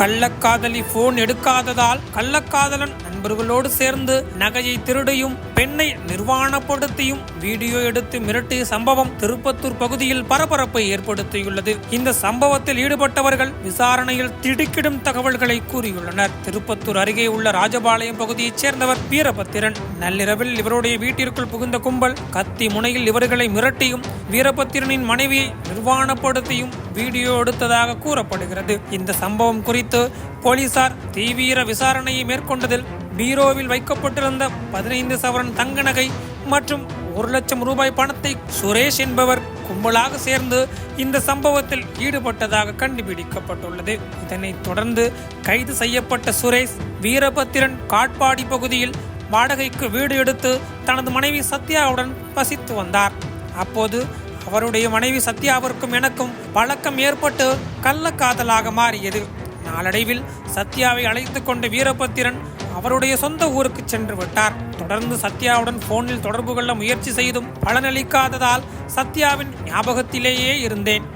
கள்ளக்காதலி phone எடுக்காததால் கள்ளக்காதலன் நண்பர்களோடு சேர்ந்து நகையை திருடியும் பெண்ணை நிர்வாணப்படுத்தியும் வீடியோ எடுத்து மிரட்டிய சம்பவம் திருப்பத்தூர் பகுதியில் பரபரப்பை ஏற்படுத்தியுள்ளது. இந்த சம்பவத்தில் ஈடுபட்டவர்கள் விசாரணையில் திடுக்கிடும் தகவல்களை கூறியுள்ளனர். திருப்பத்தூர் அருகே உள்ள ராஜபாளையம் பகுதியைச் சேர்ந்தவர் வீரபத்திரன். நள்ளிரவில் இவருடைய வீட்டிற்குள் புகுந்த கும்பல் கத்தி முனையில் இவர்களை மிரட்டியும் வீரபத்திரனின் மனைவியை நிர்வாணப்படுத்தியும் வீடியோ எடுத்ததாக கூறப்படுகிறது. இந்த சம்பவம் குறித்து போலீசார் தீவிர விசாரணையை மேற்கொண்டதில் பீரோவில் வைக்கப்பட்டிருந்த பதினைந்து சவரன் தங்க நகை மற்றும் ஒரு லட்சம் ரூபாய் பணத்தை சுரேஷ் என்பவர் கும்பலாக சேர்ந்து இந்த சம்பவத்தில் ஈடுபட்டதாக கண்டுபிடிக்கப்பட்டுள்ளது. இதனைத் தொடர்ந்து கைது செய்யப்பட்ட சுரேஷ் வீரபத்திரன் காட்பாடி பகுதியில் வாடகைக்கு வீடு எடுத்து தனது மனைவி சத்யாவுடன் வசித்து வந்தார். அப்போது அவருடைய மனைவி சத்யாவிற்கும் எனக்கும் பழக்கம் ஏற்பட்டு கள்ளக்காதலாக மாறியது. நாளடைவில் சத்யாவை அழைத்து கொண்ட வீரபத்திரன் அவருடைய சொந்த ஊருக்கு சென்று விட்டார். தொடர்ந்து சத்யாவுடன் போனில் தொடர்பு கொள்ள முயற்சி செய்தும் பலனளிக்காததால் சத்யாவின் ஞாபகத்திலேயே இருந்தேன்.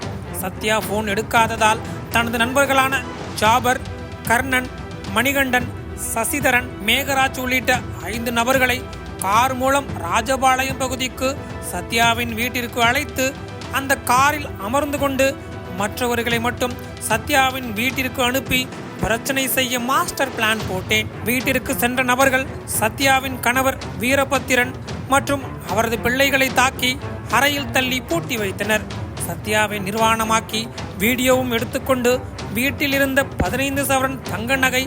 சத்யா போன் எடுக்காததால் தனது நண்பர்களான ஜாபர் கர்ணன் மணிகண்டன் சசிதரன் மேகராஜ் உள்ளிட்ட ஐந்து நபர்களை கார் மூலம் ராஜபாளையம் பகுதிக்கு சத்யாவின் வீட்டிற்கு அழைத்து அந்த காரில் அமர்ந்து கொண்டு மற்றவர்களை மட்டும் சத்யாவின் வீட்டிற்கு அனுப்பி பிரச்சனை செய்ய மாஸ்டர் பிளான் போட்டேன். வீட்டிற்கு சென்ற நபர்கள் சத்யாவின் கணவர் வீரபத்திரன் மற்றும் அவரது பிள்ளைகளை தாக்கி அறையில் தள்ளி பூட்டி வைத்தனர். சத்யாவை நிர்வாணமாக்கி வீடியோவும் எடுத்துக்கொண்டு வீட்டில் இருந்த பதினைந்து சவரன் தங்க நகை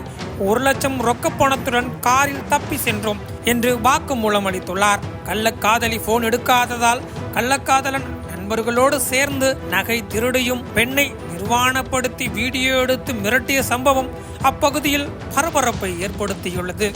ஒரு லட்சம் ரொக்க பணத்துடன் காரில் தப்பி சென்றோம் என்று வாக்குமூலம் அளித்துள்ளார். கள்ளக்காதலி போன் எடுக்காததால் கள்ளக்காதலன் நண்பர்களோடு சேர்ந்து நகை திருடியும் பெண்ணை அவமானப்படுத்தி வீடியோ எடுத்து மிரட்டிய சம்பவம் அப்பகுதியில் பரபரப்பை ஏற்படுத்தியுள்ளது.